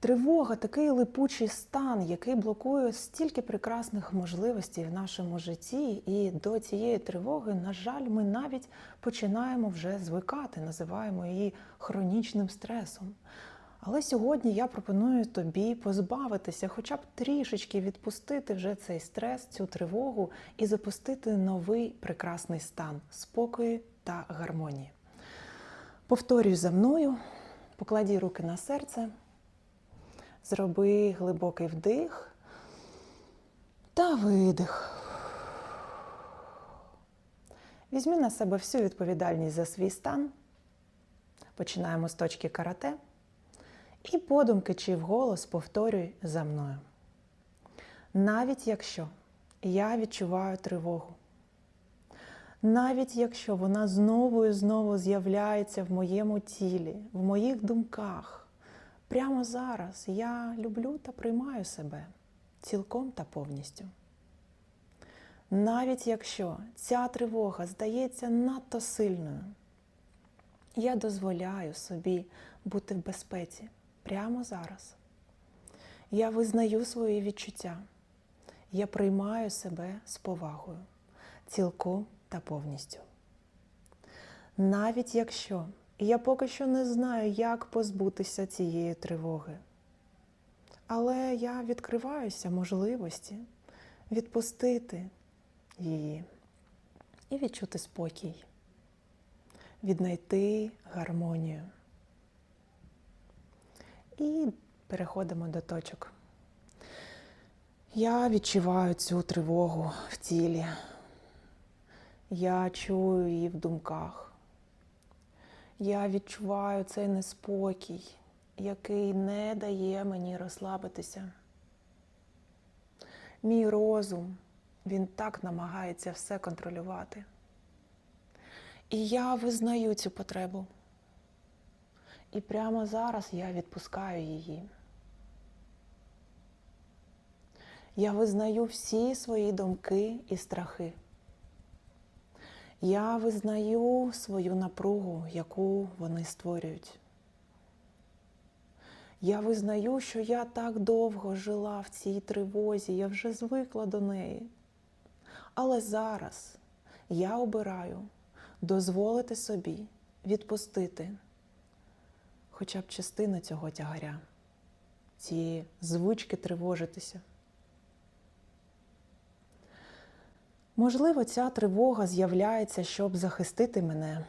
Тривога такий липучий стан, який блокує стільки прекрасних можливостей в нашому житті, і до цієї тривоги, на жаль, ми навіть починаємо вже звикати, називаємо її хронічним стресом. Але сьогодні я пропоную тобі позбавитися, хоча б трішечки відпустити вже цей стрес, цю тривогу і запустити новий прекрасний стан спокою та гармонії. Повторюй за мною, покладі руки на серце. Зроби глибокий вдих та видих. Візьми на себе всю відповідальність за свій стан. Починаємо з точки карате. І подумки чи вголос повторюй за мною. Навіть якщо я відчуваю тривогу, навіть якщо вона знову і знову з'являється в моєму тілі, в моїх думках. Прямо зараз я люблю та приймаю себе цілком та повністю. Навіть якщо ця тривога здається надто сильною, я дозволяю собі бути в безпеці прямо зараз. Я визнаю свої відчуття, я приймаю себе з повагою, цілком та повністю. Навіть якщо і я поки що не знаю, як позбутися цієї тривоги. Але я відкриваюся можливості відпустити її і відчути спокій, віднайти гармонію. І переходимо до точок. Я відчуваю цю тривогу в тілі. Я чую її в думках. Я відчуваю цей неспокій, який не дає мені розслабитися. Мій розум, він так намагається все контролювати. І я визнаю цю потребу. І прямо зараз я відпускаю її. Я визнаю всі свої думки і страхи. Я визнаю свою напругу, яку вони створюють. Я визнаю, що я так довго жила в цій тривозі, я вже звикла до неї. Але зараз я обираю дозволити собі відпустити хоча б частину цього тягаря, цієї звички тривожитися. Можливо, ця тривога з'являється, щоб захистити мене.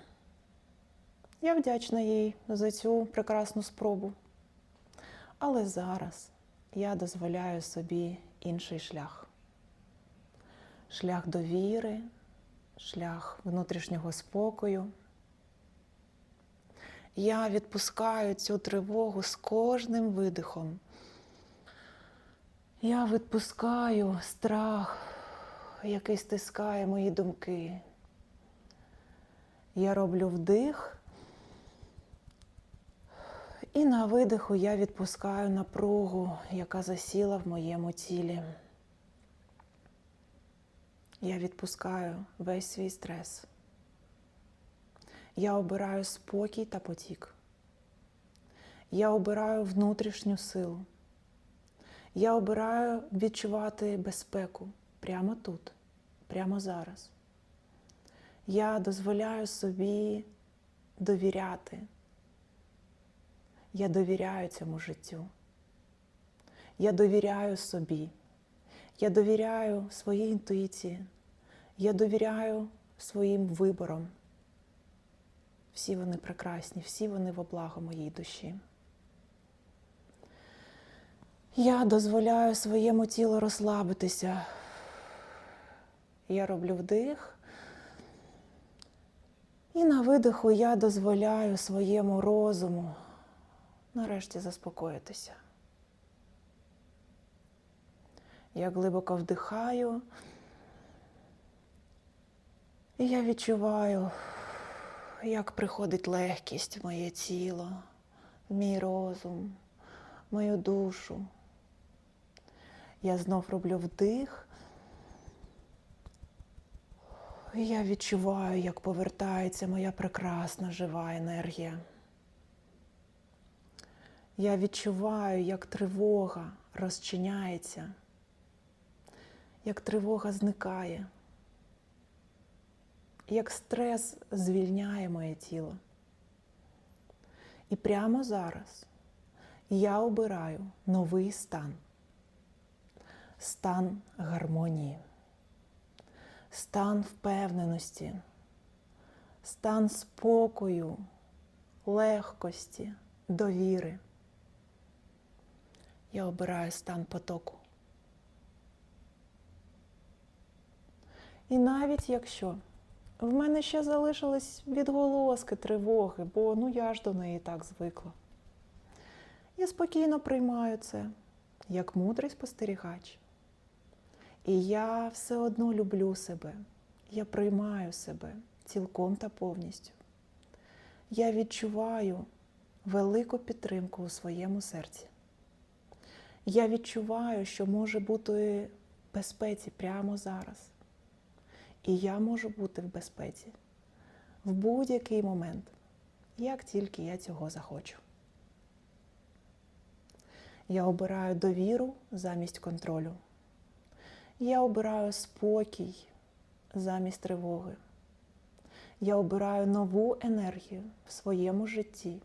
Я вдячна їй за цю прекрасну спробу. Але зараз я дозволяю собі інший шлях. Шлях довіри, шлях внутрішнього спокою. Я відпускаю цю тривогу з кожним видихом. Я відпускаю страх який стискає мої думки. Я роблю вдих, і на видиху я відпускаю напругу, яка засіла в моєму тілі. Я відпускаю весь свій стрес. Я обираю спокій та потік. Я обираю внутрішню силу. Я обираю відчувати безпеку прямо тут, прямо зараз. Я дозволяю собі довіряти. Я довіряю цьому життю. Я довіряю собі. Я довіряю своїй інтуїції. Я довіряю своїм виборам. Всі вони прекрасні, всі вони во благо моїй душі. Я дозволяю своєму тілу розслабитися. Я роблю вдих. І на видиху я дозволяю своєму розуму нарешті заспокоїтися. Я глибоко вдихаю, і я відчуваю, як приходить легкість в моє тіло, в мій розум, в мою душу. Я знов роблю вдих. Я відчуваю, як повертається моя прекрасна жива енергія. Я відчуваю, як тривога розчиняється, як тривога зникає, як стрес звільняє моє тіло. І прямо зараз я обираю новий стан, стан гармонії, стан впевненості, стан спокою, легкості, довіри. Я обираю стан потоку. І навіть якщо в мене ще залишились відголоски тривоги, бо ну я ж до неї так звикла. Я спокійно приймаю це як мудрий спостерігач. І я все одно люблю себе. Я приймаю себе цілком та повністю. Я відчуваю велику підтримку у своєму серці. Я відчуваю, що може бути в безпеці прямо зараз. І я можу бути в безпеці в будь-який момент, як тільки я цього захочу. Я обираю довіру замість контролю. Я обираю спокій замість тривоги. Я обираю нову енергію в своєму житті,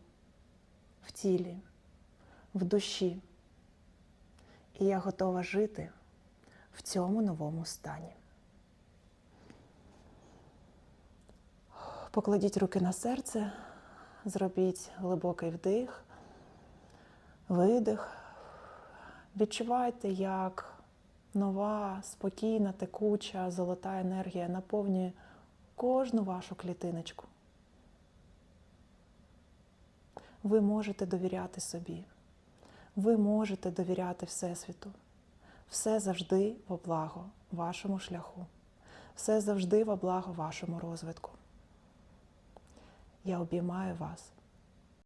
в тілі, в душі. І я готова жити в цьому новому стані. Покладіть руки на серце, зробіть глибокий вдих, видих. Відчувайте, як нова, спокійна, текуча, золота енергія наповнює кожну вашу клітиночку. Ви можете довіряти собі. Ви можете довіряти Всесвіту. Все завжди во благо вашому шляху. Все завжди во благо вашому розвитку. Я обіймаю вас